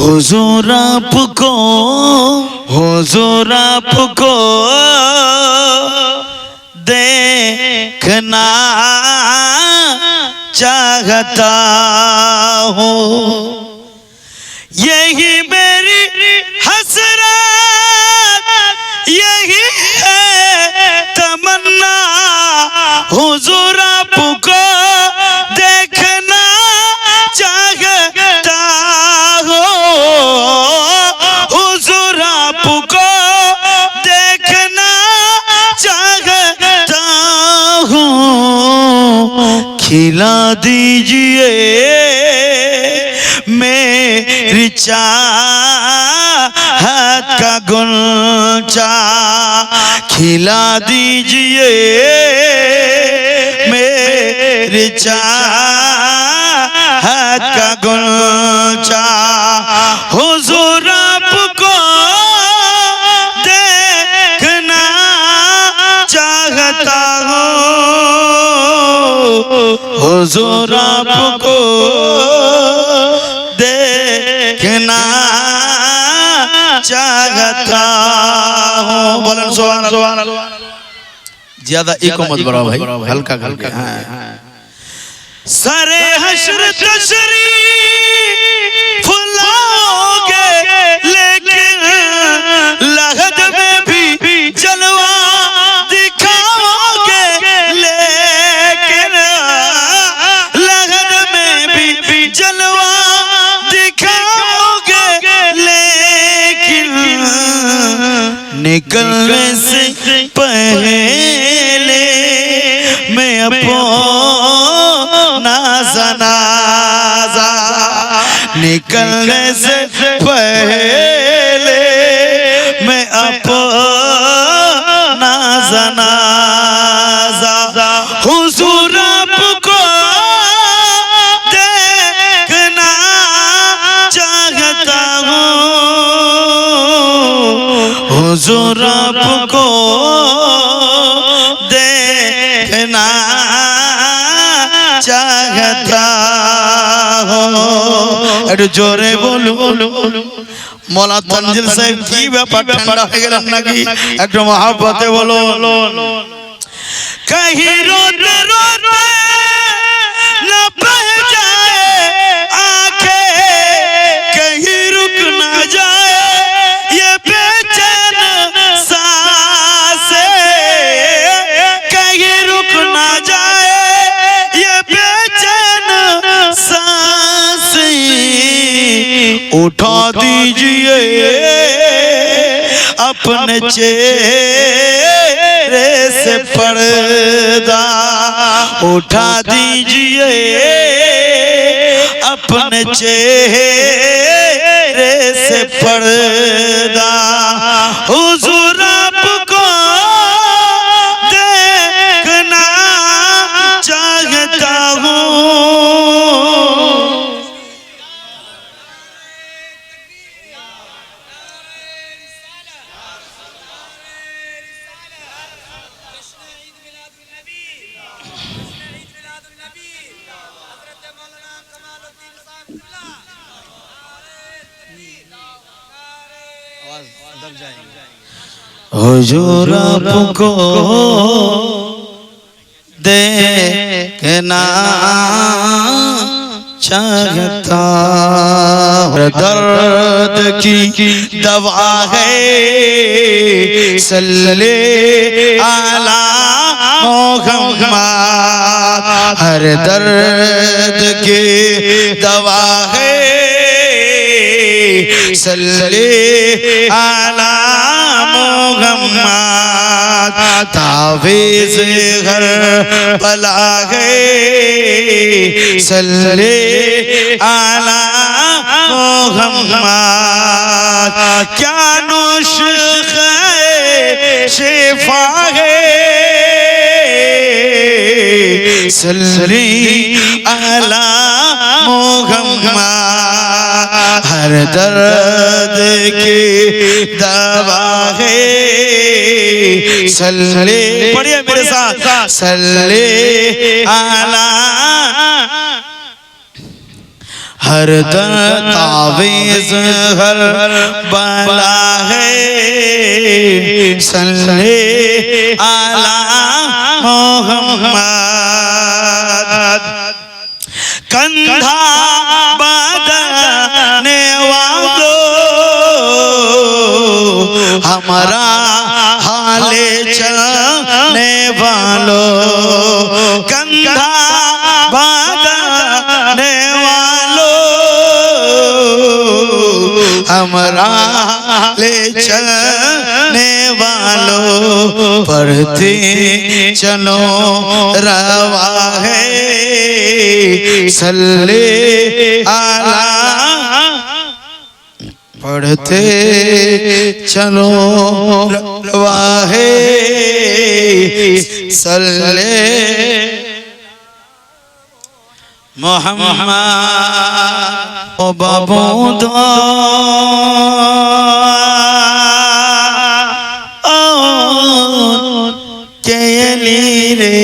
حضور آپ کو، حضور آپ کو دیکھنا چاہتا ہوں۔ یہی میری حسرت، یہی ہے تمنا۔ حضور खिला दीजिए मेरी चाहत का गुलचा खिला दीजिए मेरी चाहत हुजूर आपको देखना चाहता हूँ बोलन सुभान अल्लाह ज्यादा इको मत बढ़ाओ भाई हल्का हल्का हाँ सरे हशर तशरीफ लाओगे हुजूर आपको देखना चाहता হো একটু জোরে বলু মোলা তঞ্জিল সাহেব কি ব্যাপার ঠান্ডা হয়ে গেলেন নাকি একটু মহাপতে বলো कहीं रोते اٹھا دیجیے اپنے چہرے سے پردہ اٹھا دیجیے اپنے چہرے سے پردہ حضور آپ کو دیکھنا چاہتا درد کی دوا ہے۔ سلے آلہ محمد۔ ہر درد کی دوا ہے۔ صلی علی तावीज घर बला गए सल्ले आला मोहम्मद क्या नोश है शिफा है सल्ले आला درد کی دوا ہے سلے پڑھئے میرے ساتھ۔ سلے آلا ہر در تعویز ہر بلا ہے۔ سلے آلا محمد۔ کندھا بادر ہمارا حال چلنے والو کندھا باندھنے والو۔ ہمارا حال چلنے والو پڑھتے چلو روا ہے صلی اللہ पढ़ते चलो रवा है सल्ले मोहम्मद ओ बाबू दो কেলি রে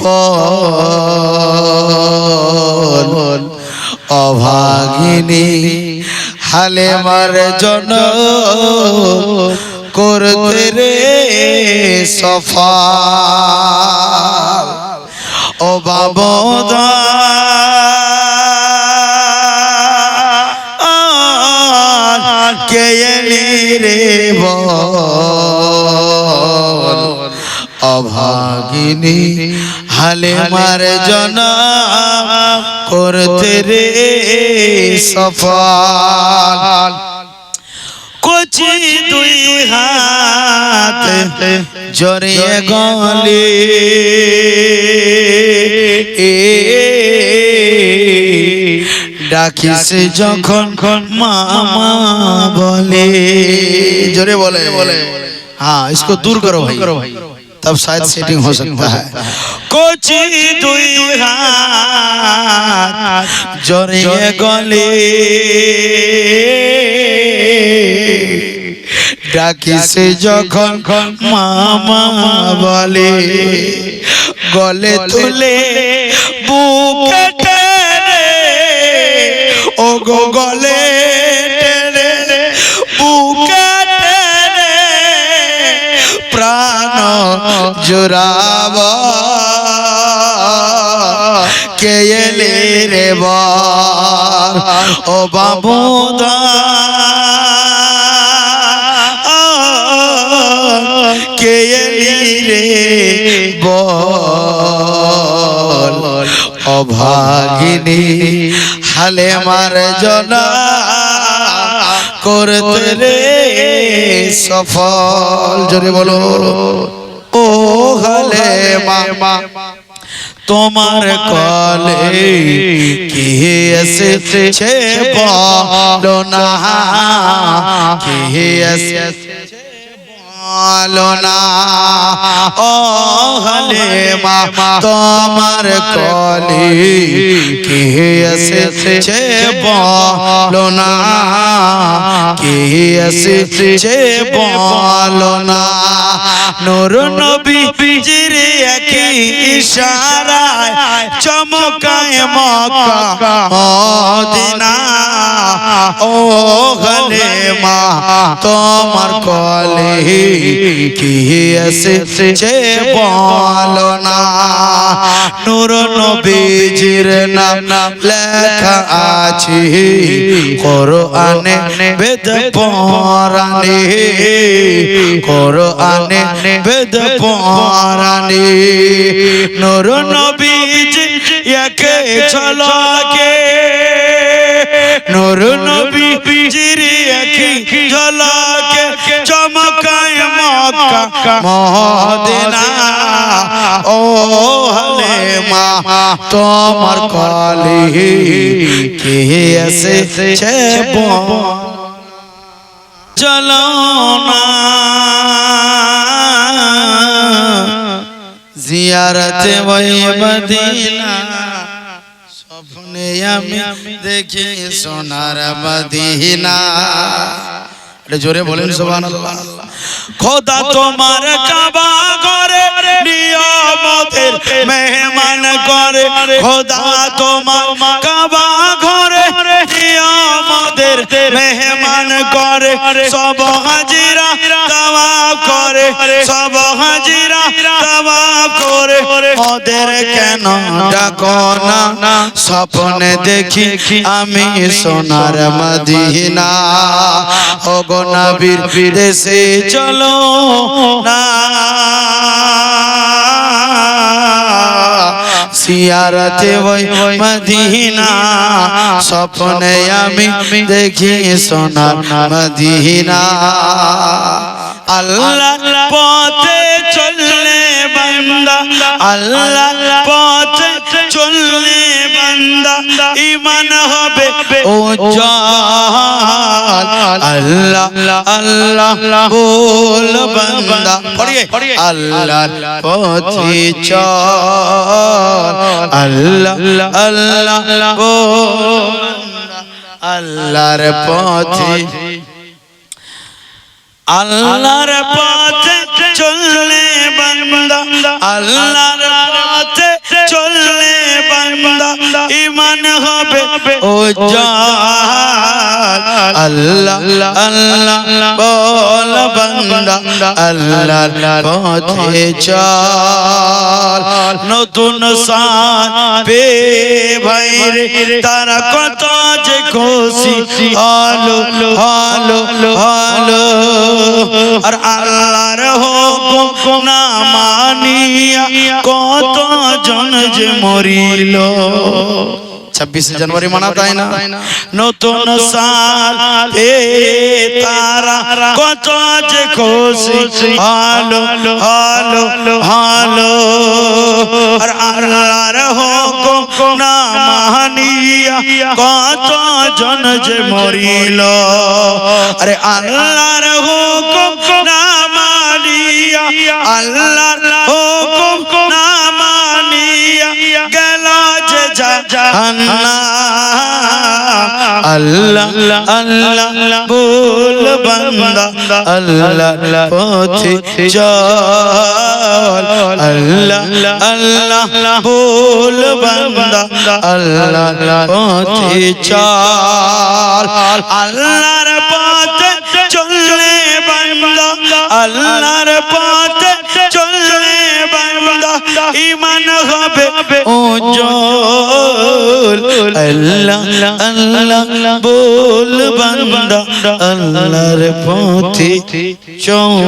পল অভাগিনী হালে মার জন করতে রে সফা। ও বাবদা কেলি রে অভাগিনী হালে মার জনা করতে রে সফল। কচি দুই হাত জড়িয়ে গলে। এ ডাকিস যখন খন মামা বলে। জোরে বলে। বলে হ্যাঁ ইসকো দূর করো ভাই। করো ভাই। तब शायद सेटिंग हो सकता है कुछ दुई हाथ জড়িয়ে গলে ডাকিছে যখন মামা বলে গলে তুলে বুকে টেনে ও গো গলে টেনে বুকে জোরাব। কে এলে রে ও বাবুদা কে এলি রে অভাগিনী হালে মার জনা। করতে রে সফল। জোরে বলো ও হলে মা। তোমার কলে কি এসেছে বলো না। কি এসেছে? বলো না ও হলে মা তোমার কলে কে এসেছে বলো না কে এসেছে বলো না নূর নবী জির একই ইশারায় চমকায় মক্কা, মদিনা। ও গলে মা তোমার কলে কি এসেছে বলো না? নূর নবীজির নাম লেখা আছে। কোরআনে বেদ পরানে কোরআনে বেদ পরানে নূর নবীজি একে ঝলকে নূর নবীজির মদিনা ও হলে মা তোমার কলি কে এসেছে চলো না জিয়ারতে ওই মদিনা, স্বপ্নে আমি দেখি সোনার মদিনা। এটা জোরে বলেন সুবহানাল্লাহ। খোদা তোমার কাবা করে নিয়মতের মেহমান করে। খোদা তোমার কাবা ঘরে নিয়মতের মেহমান করে। সব হাজিরা সব হাজিরা তবাব করে ওদের কেন ডাকো না? স্বপ্নে দেখি আমি সোনার মদিনা। ও গো নবীর বিদেশে চলো। না। সিয়ারতে ওই মদিনা স্বপ্নে আমি দেখি সোনার মদিনা আল্লাহ পথে বান্দা আল্লাহ পথে চললে বান্দা ইমান হবে ও আল্লাহ আল্লাহ বল বান্দা। পড়িয়ে আল্লাহর পথে চল। আল্লাহ আল্লাহ বল আল্লাহর পথে আল্লাহর পথে চললে বান্দা আল্লাহর চললে বান্দা ইমান হবে। ও আল্লাহ আল্লাহ বল বান্দা আল্লাহর পথে চল। নতুন সাল পে ভাই তারা কত যে খুশি। হলো হলো হলো আর আল্লাহর হুকুম না মানিয়া কত জন যে মরিল। ছাব্বিশে জানুয়ারি মানা তাই না? নতুন সাল এ তারা কত যে খুশি। হলো হলো হলো আর আল্লাহর হুকুম না মানিয়া কত জন যে মরিল। আরে আল্লাহর হুকুম না মানিয়া আল্লাহর হুকুম না মানিয়া গেল যে জাহান্নাম আল্লাহ আল্লাহ বল বান্দা। আল্লাহ পথে চল। আল্লাহ আল্লাহ বল বান্দা। আল্লাহ পথে চল। আল্লাহর পথে চললে আল্লাহর পথে চললে বান্দা ইমান হবে উজ্জ্বল। আল্লাহ আল্লাহ বল বান্দা, আল্লাহর পথে চল।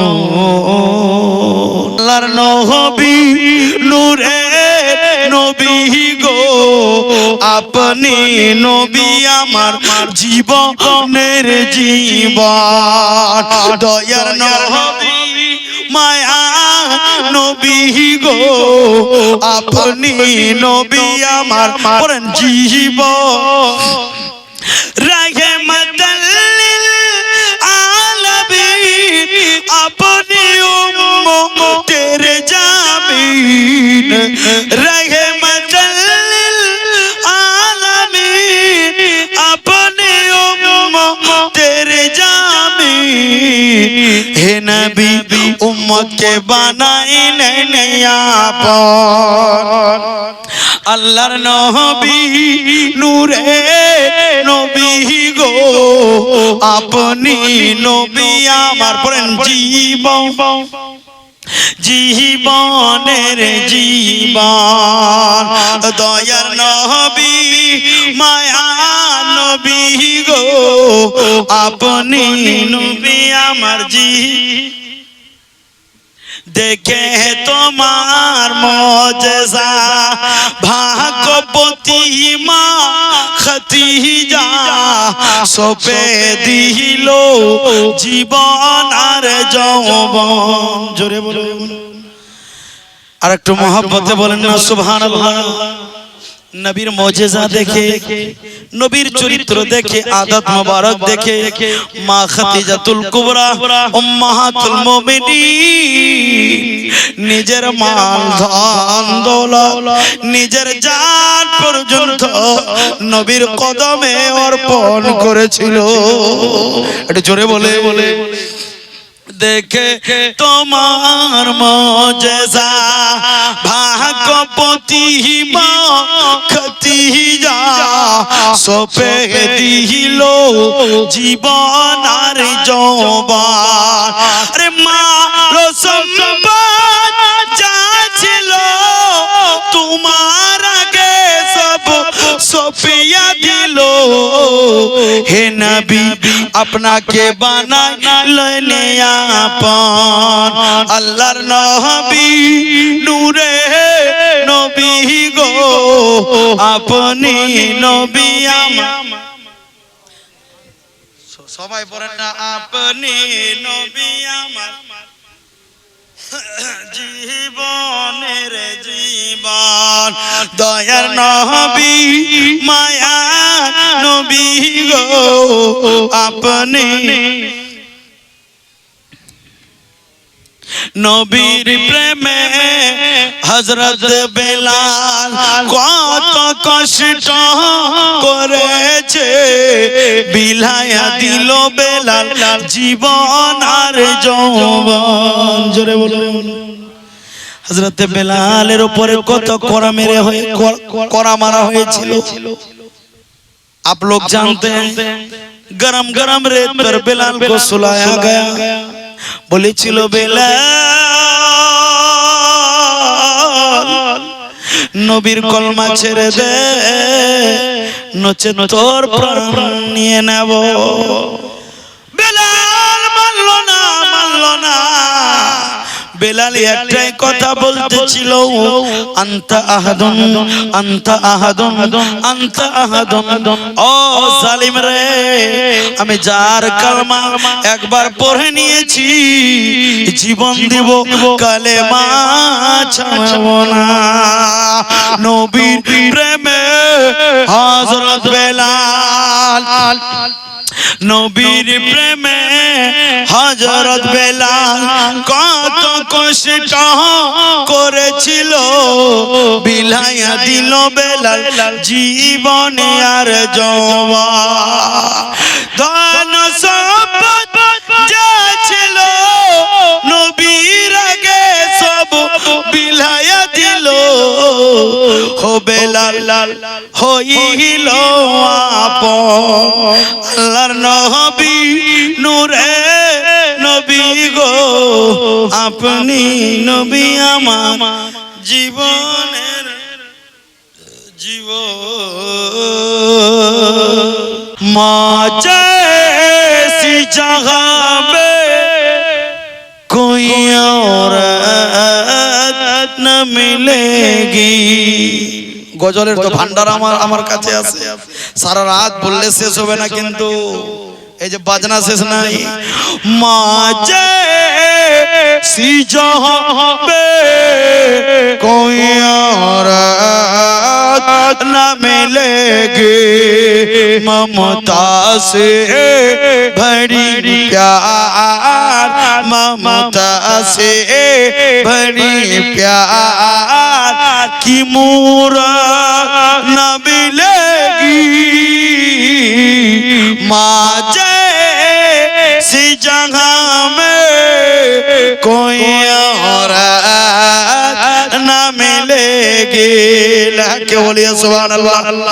আল্লাহর নবী নূরে নবী গো, আপনি নবী আমার জীবনের জীবন। দয়ার নবী, মায়া নবী গো, আপনি নবী আমার পরেন হে নবী উম্মতকে বানাইলেন আপন আল্লাহর নবী নূরে নবী গো আপনি নবী আমার পরেন জীবন জীবনের জীবন। দয়ার নবী, মায়া নবী গো, আপনি নবী আমার জি। দেখে তোমার মজেসা ভাগবতী মা খতিজা সোপে দিল জীবন আর যৌব জোরে বলুন। আর একটু মহব্বতে বলেন না সুবহানাল্লাহ। নবীর মজেজা দেখে নবীর চরিত্র দেখে আদত মোবারক দেখে মা খাদিজাতুল কুবরা উম্মাহাতুল মুমিনিন। নিজের মাল ধন দৌলত নিজের জান পর্যন্ত নবীর কদমে অর্পণ করেছিল। এটা জোরে বলে। বলে। দেখে তোমার মজেজা ভাগপতি খতি যা, সোপে দিল জীবন আর আরে মা রসম্বাদ যা ছিল, তোমার সোপিয়া দিল হে নবী আপনাকে বানাইলে আপন আল্লাহর নবী নূরে নবী গো আপনি নবী আমার সবাই বলেন না আপনি নবী আমার জীবনের জীবন। দয়ার নবী মায়া নবী গো আপনি নবীর প্রেমে হজরত বেলাল কত কষ্ট করেছে বিলায়া দিল বেলাল জীবন আর যৌবন জোরে বলুন হজরতে বেলালের উপরে কত করা মেরে হয়ে করা মারা হয়েছিল आप लोग जानते हैं गरम गरम रेत पर बेलाल को सुलाया गया বলেছিল বেলাল নবীর কলমা ছেড়ে দে। নচে তোর প্রাণ নিয়ে নেব। বেলাল মানলো না মানলো না। বেলাল একটাই কথা বলতেছিল আন্তা আহাদুন আন্তা আহাদুন আন্তা আহাদুন ও জালিম রে আমি যার কালমা একবার পড়ে নিয়েছি জীবন দিব ছাড়বো না। নবীর প্রেমে হযরত বেলাল। নবীর প্রেমে হজরত বেলাল কত কষ্ট করেছিল, বিলাইয়া দিল বেলাল জীবনে আর জওয়া ধন সম্পদ ছিল, নবীর আগে সব বিলাইয়া দিল। হো বেলাল, হইল আল্লাহর নবী নূরে আপনি নবী আমার জীবনের জীব মা जैसी जगह पे कोई और न मिलेगी গজলের তো ভান্ডার আমার আমার কাছে আছে সারা রাত বললে শেষ হবে না কিন্তু اے جب باجنا سے سنائی ماں جے سی جہاں پہ کوئی عورت نہ ملے گی۔ ممتا سے بھری پیار ممتا سے بھری پیار کی مورا نہ ملے گی۔ ماں جہاں میں کوئی اور نہ ملے گی۔ لحق کے بولیے، سبحان اللہ۔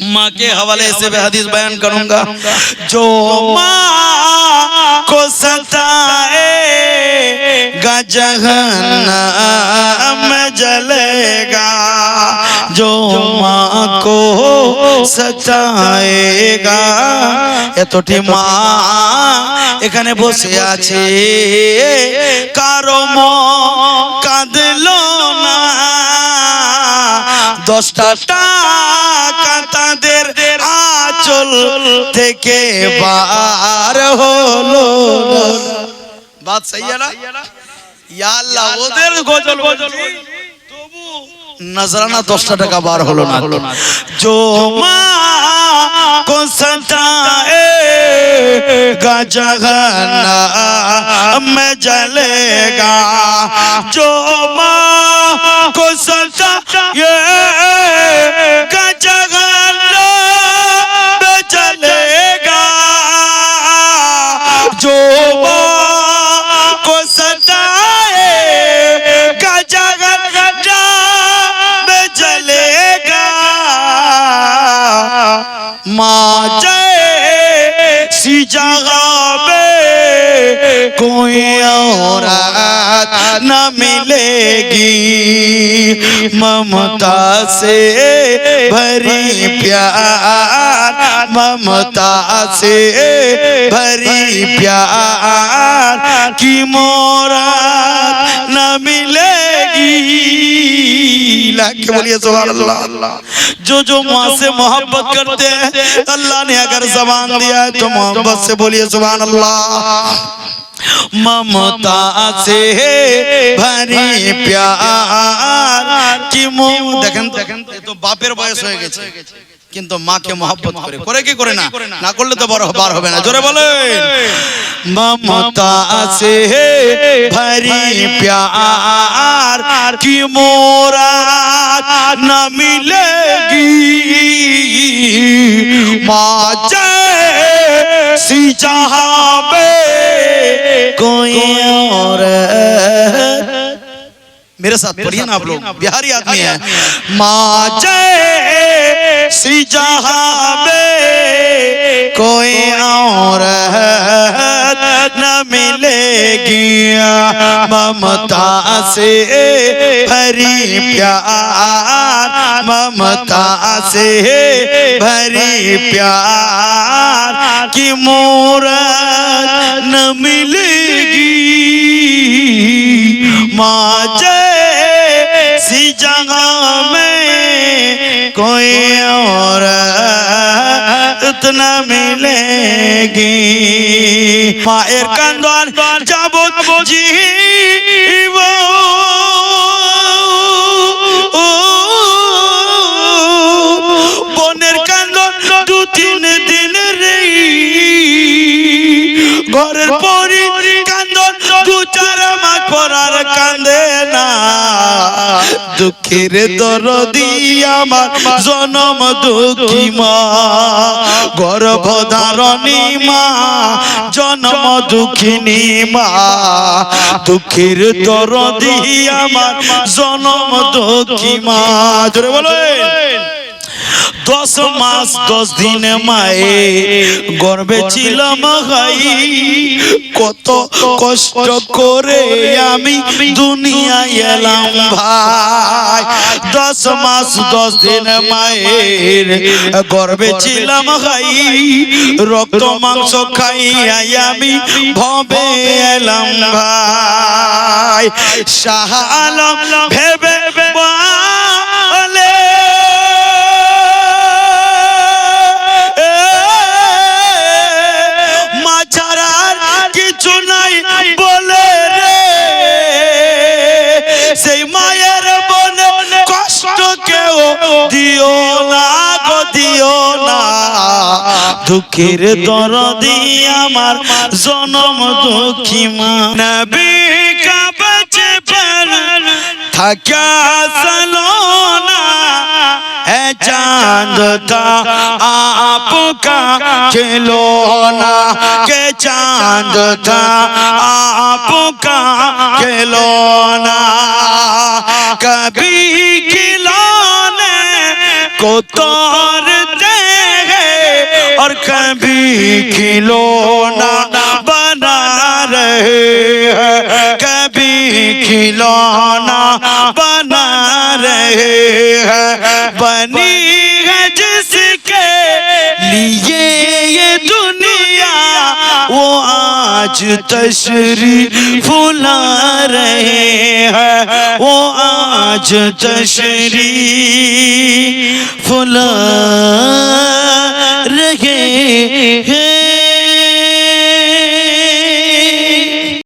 ماں کے حوالے سے بھی حدیث بیان کروں گا۔ جو ماں کو ستائے में जलेगा जो माँ को সচায়েগা এতটি মা এখানে বসে আছে কারো মন কাঁদলো না দশটা টাকা তাদের আচল থেকে বার হলো بات صحیح ہے نا؟ یا আল্লাহ ওদের গজল বলছি তবু نظرانہ دوستہ টাকা بار হলো না جو ماں کو ستائے گا جہنا میں جلے گا۔ جو ماں کو ستائے सी जगह पे कोई औरत न मिलेगी ममता से भरी प्यार ममता से भरी प्यार की मोरा न मिलेगी लाख के बोलिए सुभान अल्लाह जो जो माँ से मोहब्बत करते हैं अल्लाह ने अगर जबान दिया है तो मोहब्बत से बोलिए सुभान अल्लाह ममता से भरी प्यार কি মুখ দেখেন দেখেন এ তো বাপের বয়স হয়ে গেছে কিন্তু মাকে মহব্বত করে করে কি করে না না করলে তো বড় বার হবে না জোরে বলেন মমতা से भरी प्यार की मोरात न मिलेगी माँ जैसी जहाँ पे कोई और میرے ساتھ پڑھیے نا آپ لوگ بہاری آدمی ہیں ماں جے سی جہاں کوئی اور نہ ملے گیا ممتا سے بھری پیار ممتا سے بھری پیار کی مورت نہ ملے گی۔ ماں कोई और इतना मिलेगी মায়ের কান্দন যাব জীব বনের কান্দন দু তিন দিন রে ঘরের পরি মাস পরার কান্দে না। দুঃখের দরদি আমার, জনম দুঃখী মা। গর্ভধারণী মা, জন্ম দুঃখিনী মা। দুঃখের দরদি আমার, জনম দুঃখী মা। জোরে বলে দশ মাস দশ দিন মায়ে গর্বে ছিলাম হাই কত কষ্ট করে আমি দুনিয়ায় এলাম ভাই। দশ মাস দশ দিন মায়ের গর্বে ছিলাম হাই রক্ত মাংস খাইয়াই আমি ভবে এলাম ভাই। শাহ আলম ভেবে দুঃখের দরদি আমার জনম দুঃখী মা। নবী কাবচে পর থাকা সলোনা এ চাঁদ তা আপকা খেলোনা কে চাঁদ তা আপকা খেলোনা কবি খিলোনে কোতর और कभी खिलौना बना रहे हैं कभी کھلونا بنا رہے ہیں۔ بنی ہے جس کے لیے یہ دنیا وہ آج تشریف لا رہے ہیں۔ وہ آج تشریف لا رہے ہیں۔